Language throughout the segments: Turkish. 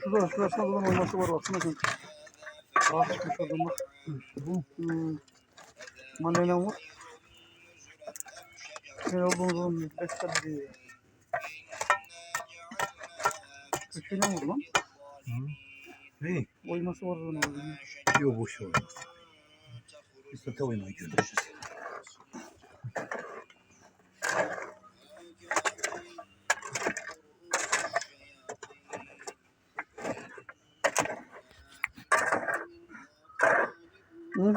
Şurada şurasında buradan olması var baksana sen. Ağaç çıkmış oradan bak. Hmm. Mandalina var. Ne olduğunu zaman bekler diye. Köşeyle mi vurdu lan? Ne? Oyması var oradan orada. Yok boş ver. De oynamayı görüşürüz. Hı?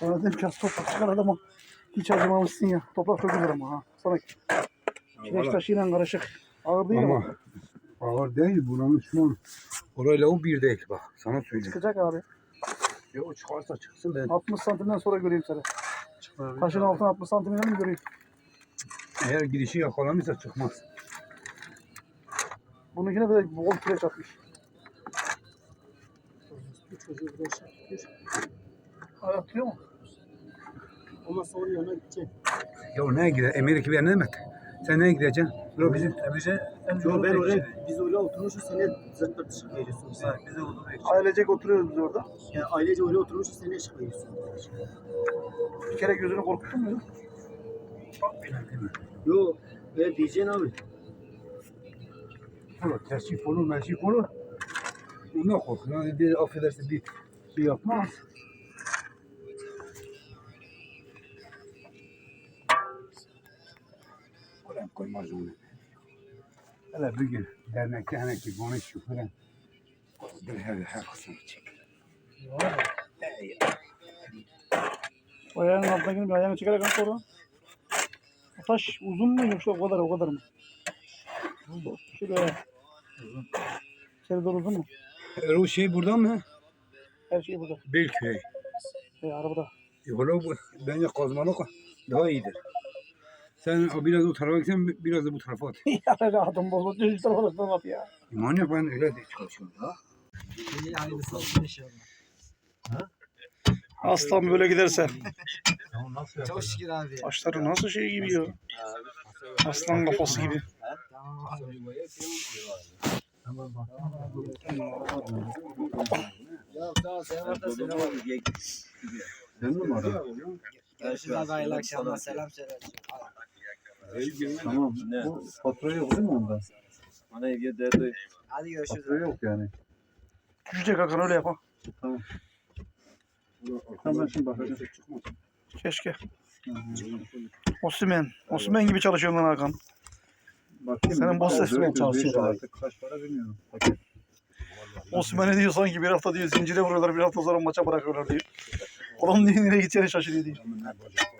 Sana dedim ki toprak çıkar adama. Hiç acımamışsın ya. Toprak çok güzel ama ha. Sana kireç taşıyla karışık. Ağır değil ama. Ama ağır değil buranın şu an. Orayla o bir değil bak sana söyleyeyim. Çıkacak abi. Ya o çıkarsa çıksın ben 60 santimden sonra göreyim seni. çıkarım. Taşın altına 60 santimden mi göreyim? Eğer girişi yakalanırsa çıkmaz. Bununkine böyle bol kireç atmış. Buraya şey mu? Ama sonra yana gidecek. Ya neye gider? Amerika bir mi? Sen neye gideceksin? Yok bizim bize Yo ben oraya, biz oraya oturmuşuz seni zırt pırt ışık veriyorsun. Sen. bize olur. Ailecek oturuyoruz biz orada. Yani ailece oraya oturmuşuz seni ışık veriyorsun. Bir kere gözünü korkuttun mu? Yo ben diyeceksin abi. Olur, teşrif olur, meşrif olur. Ondan korkun. Yani bir affedersin bir şey yapmaz. Ulan koymaz onu. Hele bir gün dernekte hani ki konuşuyor falan. Bir her her kısım çek. O ayağının altındakini bir ayağını çekerek at oradan. O taş uzun mu yoksa o kadar o kadar mı? Şuraya. İçeri doğru uzun mu? E, o şey buradan mı? Her şey burada. Belköy. Şey, arabada. Yola bu. Bence kazmalık daha iyidir. Sen o biraz o tarafa gitsen biraz da bu tarafa at. ya rahatım bozuldu. Düz tarafa da at ya. Manyak ben öyle de çalışıyorum ya. Olsun inşallah. Aslan böyle giderse. Çok şükür abi. Başları nasıl şey gibi ya. Aslan kafası gibi. Ya ol sen orada söyle bak. Sen mi aradın? Görüşürüz abi hayırlı akşamlar. Selam söyle. Tamam. Bu fatura yok değil mi onda? Bana evye derdi. Hadi görüşürüz. Fatura yok yani. Düşecek Hakan öyle yapma. Tamam ben şimdi bakacağım. Keşke. Osman. Osman gibi çalışıyorsun lan Hakan. Bakayım. Senin boss resmen çalışıyor. Artık kaç para bilmiyorum. Paket. Osman'e diyor sanki bir hafta diyor zincire vuruyorlar bir hafta sonra maça bırakıyorlar diyor. Adam diyor nereye gideceğini şaşırıyor diyor.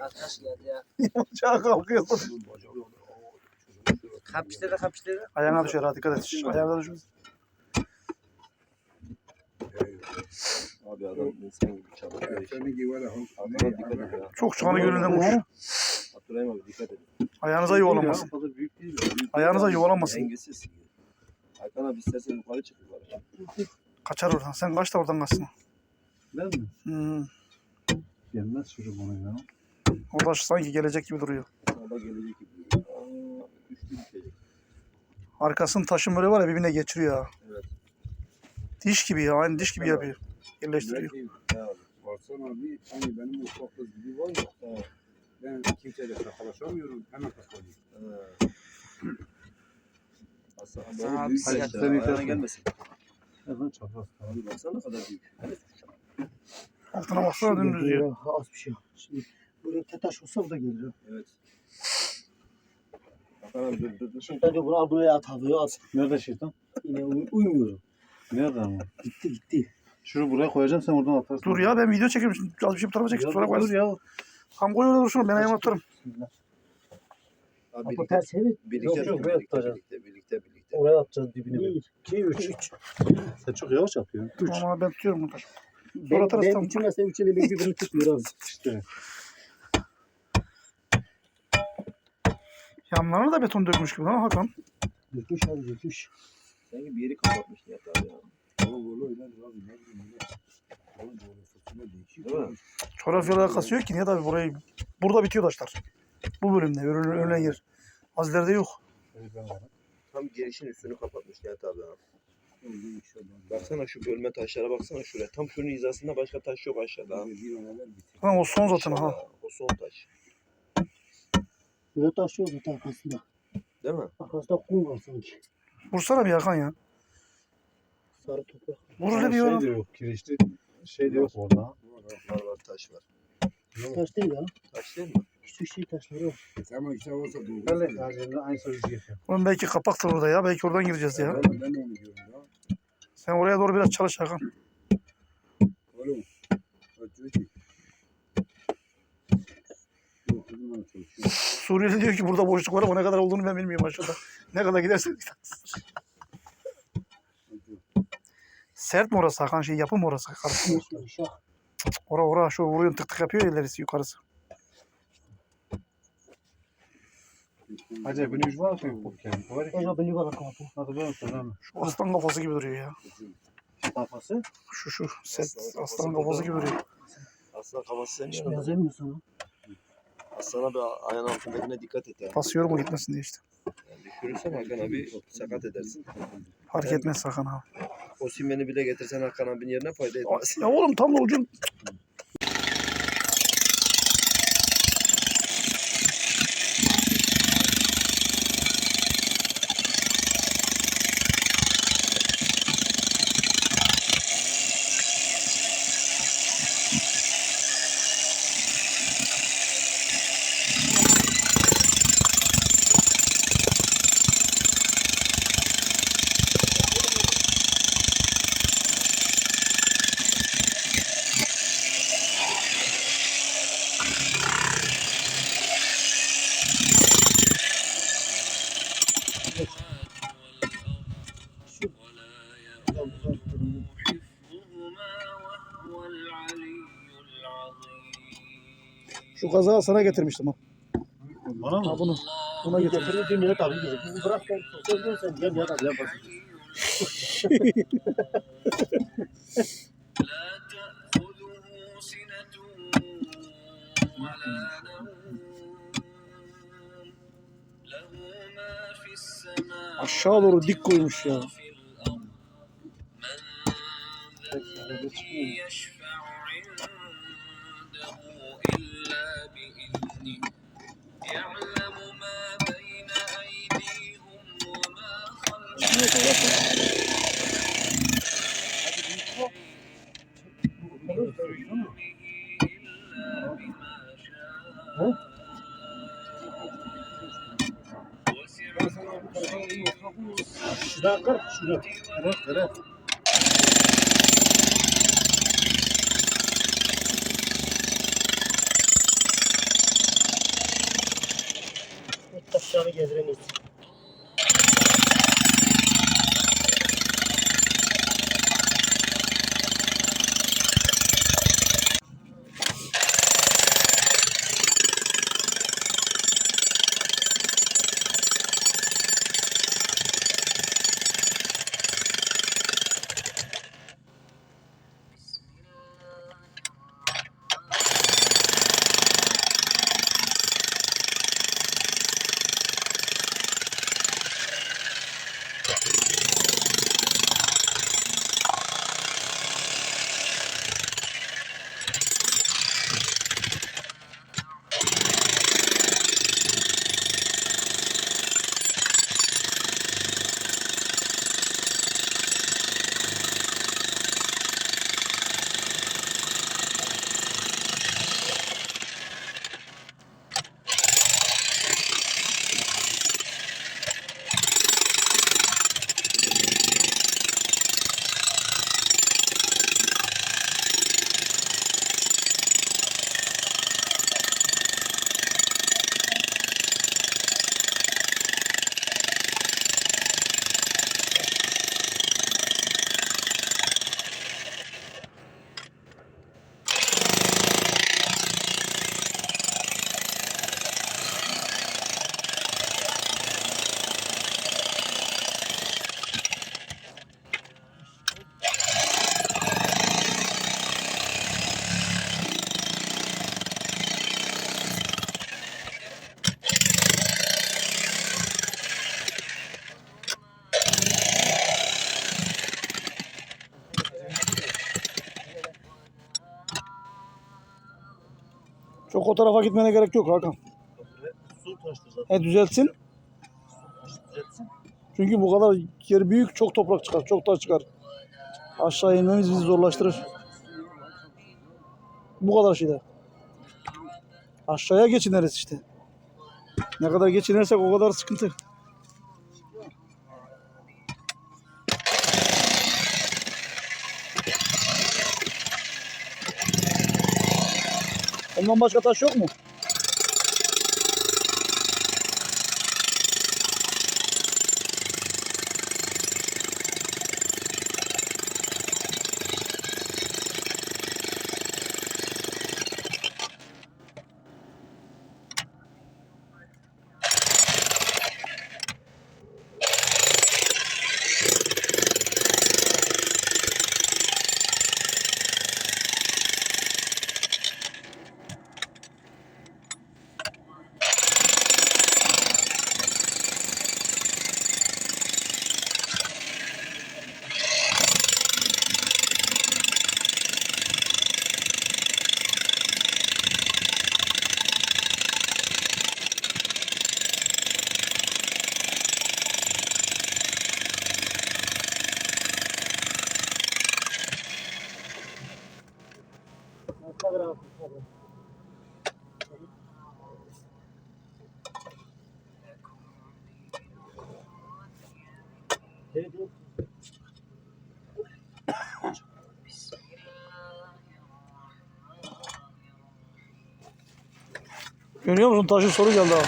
Arkadaş geldi ya. Maça kalkıyor. Kapıştırdı kapıştırdı. Ayağına düşer ha dikkat et. Ayağına düşer. Abi adam insan gibi çalışıyor. Dikkat et ya. Çok çanı gönülden vuruş. Abdurrahim abi dikkat et. Ayağınıza yuvalanmasın. Fazla büyük değil. Ayağınıza yuvalanmasın. Dengesiz. Hakan abi istersen yukarı çık yukarı. Kaçar oradan. Sen kaç da oradan kaçsın. Ben mi? Hmm. Gelmez çocuk ona ya. Orada sanki gelecek gibi duruyor. Baba gelecek gibi. Aa. Arkasının taşın böyle var ya birbirine geçiriyor ha. Evet. Diş gibi ya. Aynı diş gibi yapıyor. Yerleştiriyor. Ya abi. Baksana abi hani benim ufak kız gibi var ya. Evet. Ben kimseyle şakalaşamıyorum. Hemen kıskanıyorum. Ha. Hasan abi Sana o abi büyük sen- yaşta. sen Ayağına yetersin. gelmesin. Hemen çapraz. Abi baksana ne kadar büyük. Altına baksana dümdüz ya. Az bir şey. Şimdi böyle tetaş olsa bu da gelir. Evet. Abi dur dur dur. Şimdi bence bunu al buraya at havaya az. Nerede şeytan? Yine uy- uymuyorum. Nerede ama? Gitti gitti. Şunu buraya koyacağım sen oradan atarsın. Dur ya ben video çekiyorum. Şimdi Az bir şey bu tarafa çek. Sonra dur koyarsın. ya. Tam koy orada dursun. Ben ayağıma atarım. Abi birlikte, birlikte, birlikte, birlikte, birlikte, birlikte, birlikte. Oraya atacağız dibine. 1, 2, 3. 3. Sen çok yavaş yapıyorsun. 3. Ama ben tutuyorum burada. Sonra Ben, ben tam. üçüne sen üçüne birbirini tutmuyor abi. İşte. Yanlarına da beton dökmüş gibi lan Hakan. Dökmüş abi dökmüş. Sanki bir yeri kapatmış Nihat abi ya. Oğlum oğlum öyle abi ne bileyim öyle. Oğlum böyle fırsatına değişiyor. Değil mi? Coğrafyayla alakası yok ki. Niye tabii burayı... Burada bitiyor taşlar. Bu bölümde. Önüne yer. Az ileride yok. Evet, ben varım. Tam girişin üstünü kapatmış Nihat abi ya. Baksana şu bölme taşlara baksana şuraya. Tam şunun hizasında başka taş yok aşağıda. ha. O son zaten ha. O son taş. Böyle taş yok zaten arkasında. Değil mi? Arkasında kum var sanki. Vursana bir Hakan ya. Sarı toprak. Vur öyle bir şey yorum. de yok. Kireçli şey de yok orada. Var var taş var. Taş değil ya. Taş değil mi? Şey taşları var. Ama işte olsa doğru. Ben de aynı sözü yapıyorum. Oğlum belki kapaktır orada ya. Belki oradan gireceğiz ya. Ben, ben de onu diyorum ya. Sen oraya doğru biraz çalış Hakan. Oğlum. ki. Suriyeli diyor ki burada boşluk var ama ne kadar olduğunu ben bilmiyorum aşağıda. Ne kadar gidersek Sert mi orası Hakan şey yapı mı orası? Ora ora şu vuruyorsun tık tık yapıyor ya ilerisi yukarısı. Acaba bunu var mı bu kendi? Var ya. Ega beni bana kapı. Hadi ben sana. Şu aslan kafası gibi duruyor ya. Kafası. Şu şu set Aslan kafası aslan kafası gibi duruyor. Aslan kafası Hiç sevmiyor. benzemiyor sana. Aslana bir ayağın altındakine dikkat et ya. Pas yorma gitmesin diye işte. Yani düşürürsen Hakan abi sakat edersin. Fark etmez Hakan abi. O simeni bile getirsen Hakan abinin yerine fayda etmez. Ya oğlum tam da ucun Bu sana getirmiştim ha. Bana mı? Ha bunu. Buna getirdim. Dün Nihat abi getirdim. Bırak ben sözünü sen diye Nihat abi yaparsın. Aşağı doğru dik koymuş ya. Şurada kır, şurada. Kırık, kırık. Taşlarını gezdiremiyorsun. Tarafa gitmene gerek yok Hakan. Su taştı zaten. E düzeltsin. Düzeltsin. Çünkü bu kadar yer büyük çok toprak çıkar. Çok taş çıkar. Aşağı inmemiz bizi zorlaştırır. Bu kadar şeyde. Aşağıya geçineriz işte. Ne kadar geçinersek o kadar sıkıntı. Ondan başka taş yok mu? Görüyor musun? Taşın soru geldi abi.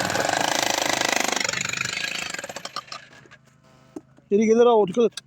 Geri gelir abi dikkat et.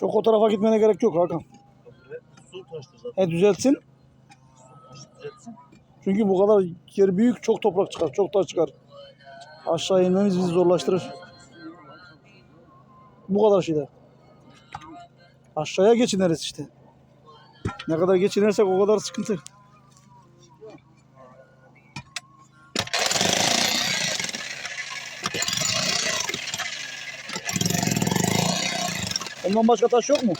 Çok o tarafa gitmene gerek yok Hakan. Su taştı zaten. E düzeltsin. Düzeltsin. Çünkü bu kadar yer büyük çok toprak çıkar. Çok taş çıkar. Aşağı inmemiz bizi zorlaştırır. Bu kadar şeyde. Aşağıya geçineriz işte. Ne kadar geçinersek o kadar sıkıntı. Ondan başka taş yok mu?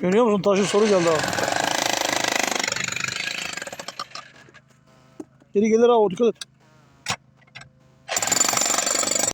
Görüyor musun? Taşın soru geldi abi. Geri gelir abi dikkat et.